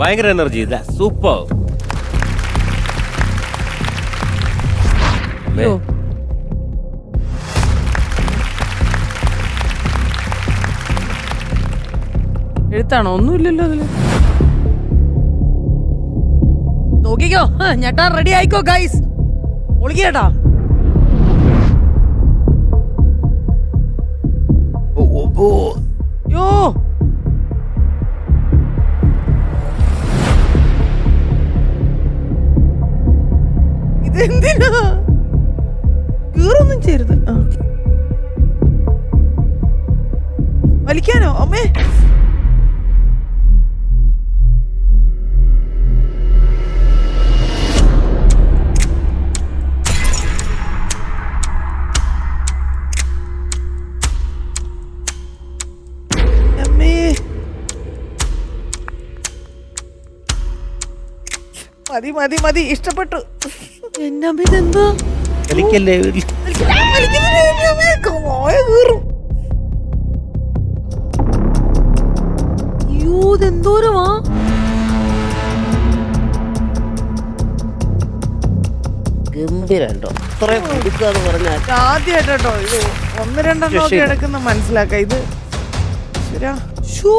ഭയങ്കര എനർജി ഇതാ സൂപ്പർ. എഴുത്താണോ? ഒന്നുമില്ലല്ലോ അതിൽ. നോക്കിക്കോ. ഞാൻ ഞെട്ടാൻ റെഡി ആയിക്കോ ഗൈസ് ഒളിക്കേട്ടാ യോ ഇതെന്തിനാ കീറൊന്നും ചെയ്യരുത്. വലിക്കാനോ? അമ്മേ. മതി മതി മതി. ഇഷ്ടപ്പെട്ടു. എന്നെ അമ്മ ഇതെന്താ എനിക്കല്ലേ എന്തോരമാ ഗംഭീരോ ഇത്രയും കൊടുക്കുക എന്ന് പറഞ്ഞാൽ ആദ്യമായിട്ടോ ഇത്. ഒന്ന് രണ്ടെണ്ണം നോക്കി എടുക്കുന്ന മനസ്സിലാക്ക. ഇത് ശരിയാ. ഷോ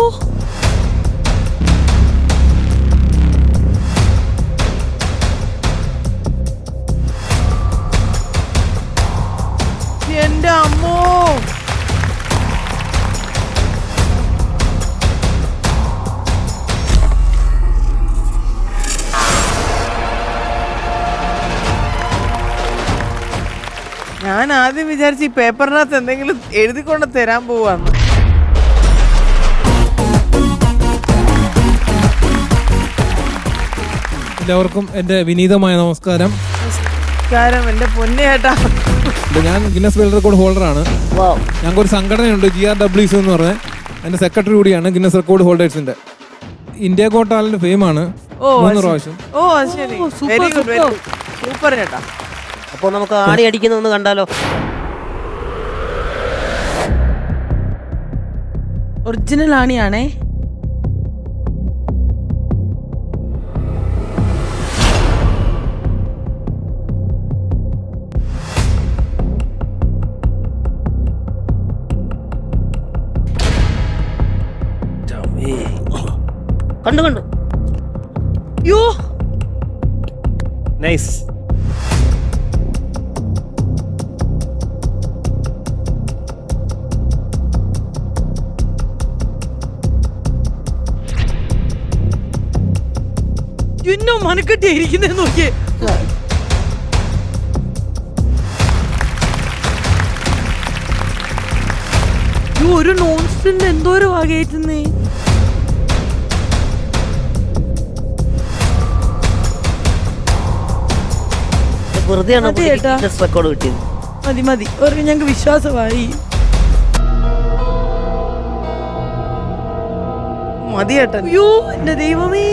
അമ്മോ. ഞാൻ ആദ്യം വിചാരിച്ചു ഈ പേപ്പറിനകത്ത് എന്തെങ്കിലും എഴുതിക്കൊണ്ട് തരാൻ പോവാന്ന്. എല്ലാവർക്കും എന്റെ വിനീതമായ നമസ്കാരം. നമസ്കാരം. എന്റെ പൊന്നു ചേട്ടാ ഇത് ഞാൻ ഗിന്നസ് വേൾഡ് റെക്കോർഡ് ഹോൾഡറാണ് ഞങ്ങൾക്ക് ഒരു സംഘടനയുണ്ട് ജി ആർ ഡബ്ല്യു സി എന്ന് പറഞ്ഞ. എന്റെ സെക്രട്ടറി കൂടിയാണ് ഗിന്നസ് റെക്കോർഡ് ഹോൾഡേഴ്സിന്റെ ഇന്ത്യ ഗോട്ടാലിന്റെ ഫെയിമാണ് ഫെയിം ആണ്. ഓ മൂന്ന് പ്രാവശ്യം. ഓ അത് ശരി. Very good very good super ചേട്ടാ. അപ്പോൾ നമുക്ക് ആടി അടിക്കുന്ന കണ്ടാലോ? ഒറിജിനൽ ആണിയാണേ. കണ്ടു കണ്ടു. യോ. നൈസ് എന്നോ മനക്കെട്ടി ഇരിക്കുന്നേ നോക്കിയേ. ഒരു നോൺ സ്റ്റിന്റെ എന്തോരം ആകേറ്റുന്നേ വെറുതെയാണ് ചേട്ടാ. റെക്കോർഡ് കിട്ടിയത്? മതി മതി. ഒരു ഞങ്ങൾക്ക് വിശ്വാസമായി. മതി ചേട്ടൻ അയ്യോ എന്റെ ദൈവമേ.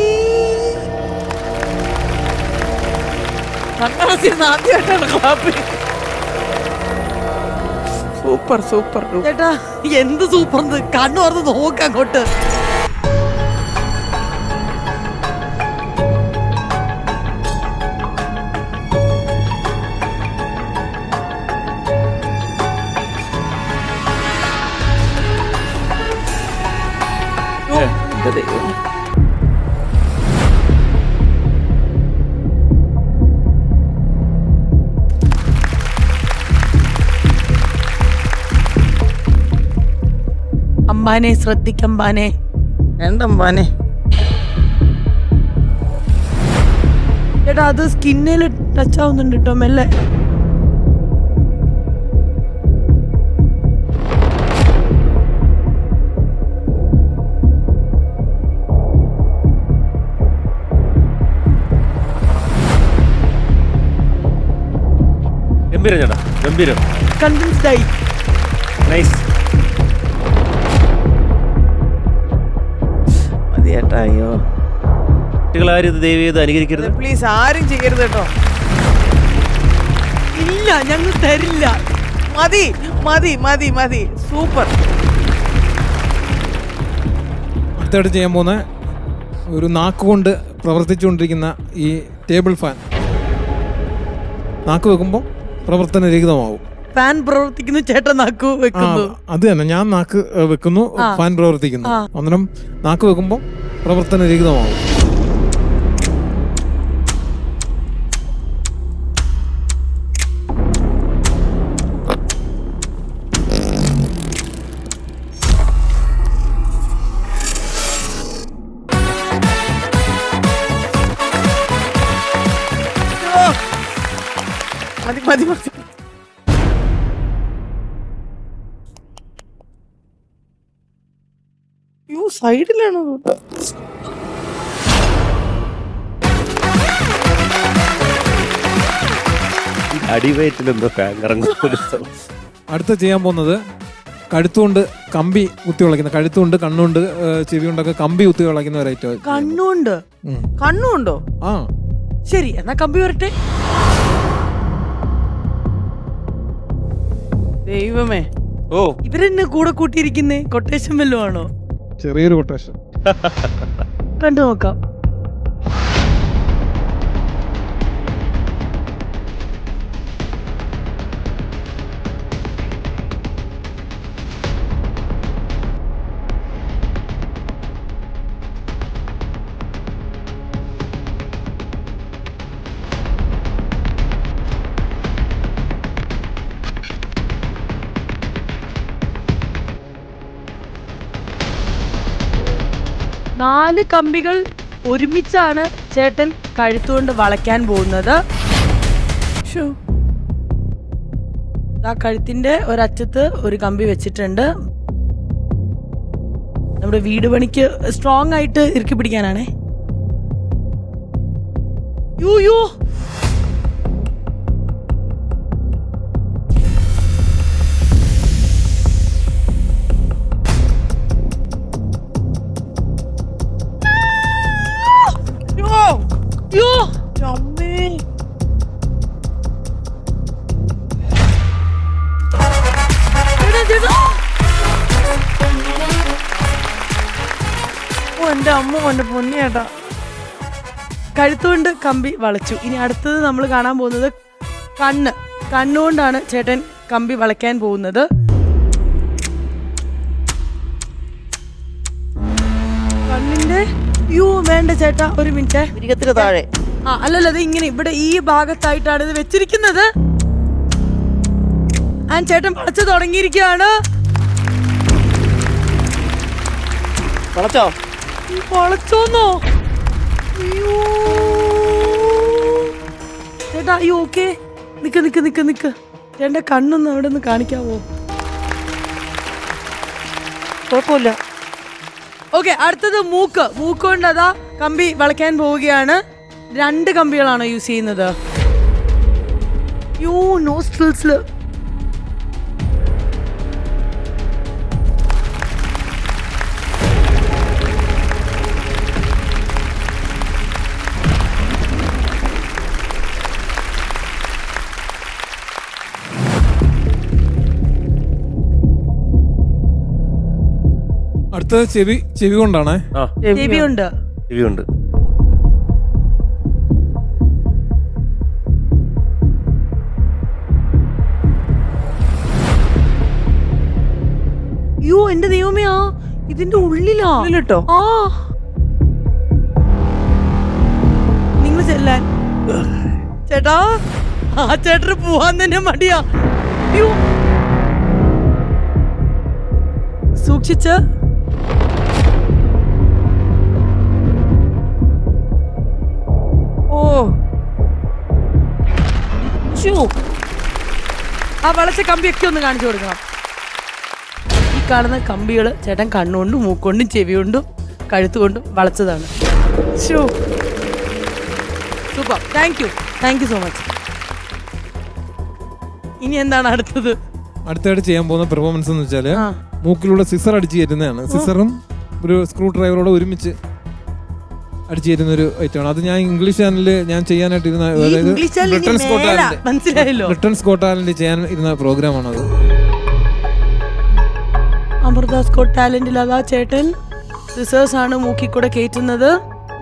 ആദ്യമായിട്ടാണ് ക്ലാപ്പ് സൂപ്പർ സൂപ്പർ ചേട്ടാ എന്ത് സൂപ്പർ കണ്ണു തുറന്ന് നോക്ക് അങ്ങോട്ട്. അമ്പാനെ ശ്രദ്ധിക്കമ്പാനെ വേണ്ടമ്പാനെ ചേട്ടാ അത് സ്കിന്നിൽ ടച്ച് ആവുന്നുണ്ട് കേട്ടോ മെല്ലെ. ഗംഭീരം ചേട്ടാ ഗംഭീരം. കൺവിൻസ്ഡ് ആയി. നൈസ് മതി ചേട്ടാ അയ്യോ കുട്ടികളാരും ഇത് ദയവ് ചെയ്ത് അനുകരിക്കരുത്. പ്ലീസ് ആരും ചെയ്യരുത് കേട്ടോ. ഇല്ല ഞങ്ങൾ തരില്ല. മതി മതി മതി മതി. സൂപ്പർ അടുത്തായിട്ട് ചെയ്യാൻ പോകുന്ന ഒരു നാക്കുകൊണ്ട് പ്രവർത്തിച്ചുകൊണ്ടിരിക്കുന്ന ഈ ടേബിൾ ഫാൻ നാക്ക് വെക്കുമ്പോൾ പ്രവർത്തനരഹിതമാവും ഫാൻ പ്രവർത്തിക്കുന്നു ചേട്ടൻ നാക്ക് വെക്കുന്നു. അത് തന്നെ. ഞാൻ നാക്ക് വെക്കുന്നു ഫാൻ പ്രവർത്തിക്കുന്നു. അന്നേരം നാക്ക് വെക്കുമ്പോൾ പ്രവർത്തനരഹിതമാവും. മതി മതി സൈഡിലാണോ? അടിവയറ്റിലെന്തോ ഫാൻ കറങ്ങുന്ന അടുത്ത ചെയ്യാൻ പോകുന്നത് കഴുത്തുകൊണ്ട് കമ്പി കുത്തി വിളയ്ക്കുന്ന കഴുത്തുകൊണ്ട് കണ്ണുകൊണ്ട് ചെവി കൊണ്ടൊക്കെ കമ്പി കുത്തി വിളയ്ക്കുന്ന ഒരു ഐറ്റം കണ്ണുണ്ട് കണ്ണുണ്ടോ ആ. ശരി എന്നാ കമ്പി വരട്ടെ. ദൈവമേ. ഓ. ഇവരെന്നെ കൂടെ കൂട്ടിയിരിക്കുന്നേ? കൊട്ടേഷൻ വല്ലതും ആണോ? ചെറിയൊരു കൊട്ടേഷൻ കണ്ടു നോക്കാം. നാല് കമ്പികൾ ഒരുമിച്ചാണ് ചേട്ടൻ കഴുത്തുകൊണ്ട് വളയ്ക്കാൻ പോകുന്നത്. ആ കഴുത്തിന്റെ ഒരറ്റത്ത് ഒരു കമ്പി വെച്ചിട്ടുണ്ട്. നമ്മുടെ വീട് പണിക്ക് സ്ട്രോങ് ആയിട്ട് ഇറുക്കി പിടിക്കാനാണേ. യോ യോ എന്റെ അമ്മ എന്റെ പൊന്നിയേട്ടാ. കഴുത്തുകൊണ്ട് കമ്പി വളച്ചു. ഇനി അടുത്തത് നമ്മൾ കാണാൻ പോകുന്നത് കണ്ണ്. കണ്ണുകൊണ്ടാണ് ചേട്ടൻ കമ്പി വളയ്ക്കാൻ പോകുന്നത്. കണ്ണിന്റെ യോ വേണ്ട ചേട്ടാ ഒരു മിനിറ്റ്. പുരികത്തിന് താഴെ. ആ അല്ലല്ല അത് ഇങ്ങനെ ഇവിടെ ഈ ഭാഗത്തായിട്ടാണ് ഇത് വെച്ചിരിക്കുന്നത്. ആ ചേട്ടൻ വളച്ചു തുടങ്ങിയിരിക്കുകയാണ്. വളച്ചോ? വളച്ചോന്നോ? അയ്യോ. ചേട്ടാ അയ്യോ ഓക്കെ. നിക്ക് നിക്ക് നിക്ക് നിക്ക്. ചേട്ടന്റെ കണ്ണൊന്ന് അവിടെ ഒന്ന് കാണിക്കാവോ? കുഴപ്പമില്ല. ഓക്കെ അടുത്തത് മൂക്ക്. മൂക്ക് കൊണ്ട് അതാ കമ്പി വളയ്ക്കാൻ പോവുകയാണ്. രണ്ട് കമ്പികളാണോ യൂസ് ചെയ്യുന്നത്. യോ നോസ്ട്രിൽസിൽ അടുത്തത് ചെവി ചെവി കൊണ്ടാണ്. ആ. ചെവിയുണ്ട്. ചെവിയുണ്ട്. യോ എന്റെ ദൈവമേ ആ ഇതിന്റെ ഉള്ളിലാ. ഉള്ളിലിട്ടോ? ആ. നിങ്ങൾ ചെല്ലാൻ. ചേട്ടാ ആ ചേട്ടന് പോവാൻ തന്നെ മടിയാ. യ്യോ. സൂക്ഷിച്ച്. ഓ. ആ വളച്ച കമ്പിയൊക്കെ ഒന്ന് കാണിച്ചു കൊടുക്കണം. ഈ കാണുന്ന കമ്പികൾ ചേട്ടൻ കണ്ണുകൊണ്ടും മൂക്കൊണ്ടും ചെവികൊണ്ടും കഴുത്തുകൊണ്ടും വളച്ചതാണ്. Super thank you thank you so much ഇനി എന്താണ് അടുത്തത്? അടുത്തായിട്ട് ചെയ്യാൻ പോകുന്ന പെർഫോമൻസ് എന്ന് വെച്ചാൽ ആ. മൂക്കിലൂടെ സിസർ അടിച്ച് കയറ്റുന്നതാണ്. സിസറും ഒരു സ്ക്രൂ ഡ്രൈവറോടെ ഒരുമിച്ച് അടിച്ചു തരുന്ന ഒരു ഐറ്റമാണ് അത് ഞാൻ ഇംഗ്ലീഷ് ചാനലിൽ ഞാൻ ചെയ്യാനായിട്ട് ഇരുന്ന അതായത് ബ്രിട്ടൻ ബ്രിട്ടൻ ചെയ്യാൻ ഇരുന്ന പ്രോഗ്രാമാണ് അത് അമൃത സ്കോട്ട് ടാലന്റിൽ അതാ ചേട്ടൻ. സിസേഴ്സ് ആണ് മൂക്കി കൂടെ കയറ്റുന്നത്.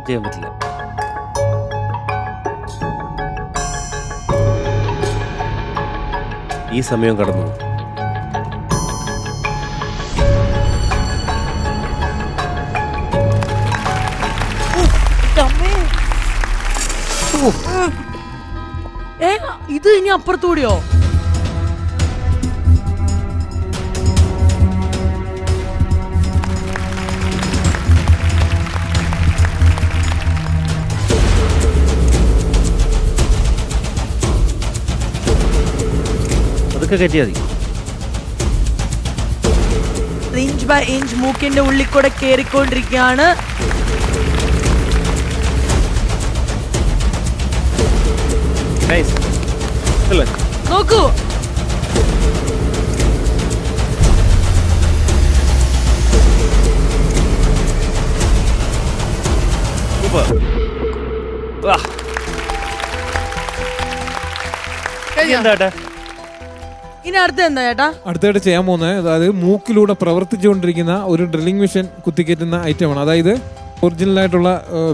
ചെയ്യാൻ പറ്റില്ല. ഈ സമയം കടന്നു. ഏ ഇത് ഇനി അപ്പുറത്തൂടിയോ? അതൊക്കെ കയറ്റിയാൽ മതി. ഇഞ്ച് ബൈ ഇഞ്ച് മൂക്കിന്റെ ഉള്ളിക്കൂടെ കേറിക്കൊണ്ടിരിക്കുകയാണ്. നൈസ് അല്ലേ നോക്കൂ. സൂപ്പർ എന്താ ഇനി അടുത്ത എന്താ ചേട്ടാ? അടുത്തായിട്ട് ചെയ്യാൻ പോകുന്നത് അതായത് മൂക്കിലൂടെ പ്രവർത്തിച്ചുകൊണ്ടിരിക്കുന്ന ഒരു ഡ്രില്ലിംഗ് മെഷീൻ ഐറ്റം ആണ് അതായത് ഒറിജിനൽ ആയിട്ടുള്ള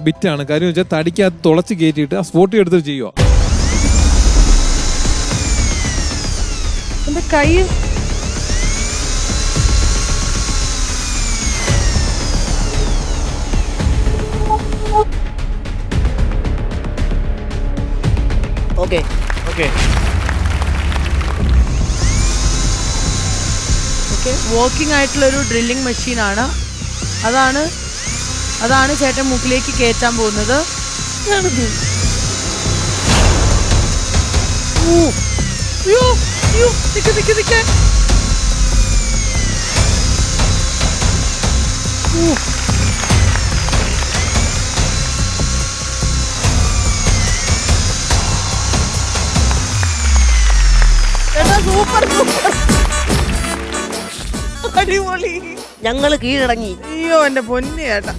ബിറ്റാണ്. കാര്യം വെച്ചാൽ തടിക്കകത്ത് തുളച്ച് കയറ്റിയിട്ട് ആ സ്പോട്ടി എടുത്തിട്ട് ചെയ്യുക എന്റെ കൈ ഓക്കെ. ഓക്കെ. ഓക്കെ. വർക്കിംഗ് ആയിട്ടുള്ളൊരു ഡ്രില്ലിംഗ് മെഷീനാണ് അതാണ് അതാണ് ചേട്ടൻ മുക്കിലേക്ക് കയറ്റാൻ പോകുന്നത്. ഓ അയ്യോ, അയ്യോ, നിക്ക്, നിക്ക്, നിക്ക്. Super super. അടിപൊളി. ഞങ്ങൾ കീഴടങ്ങി. അയ്യോ എന്റെ പൊന്നു ചേട്ടാ.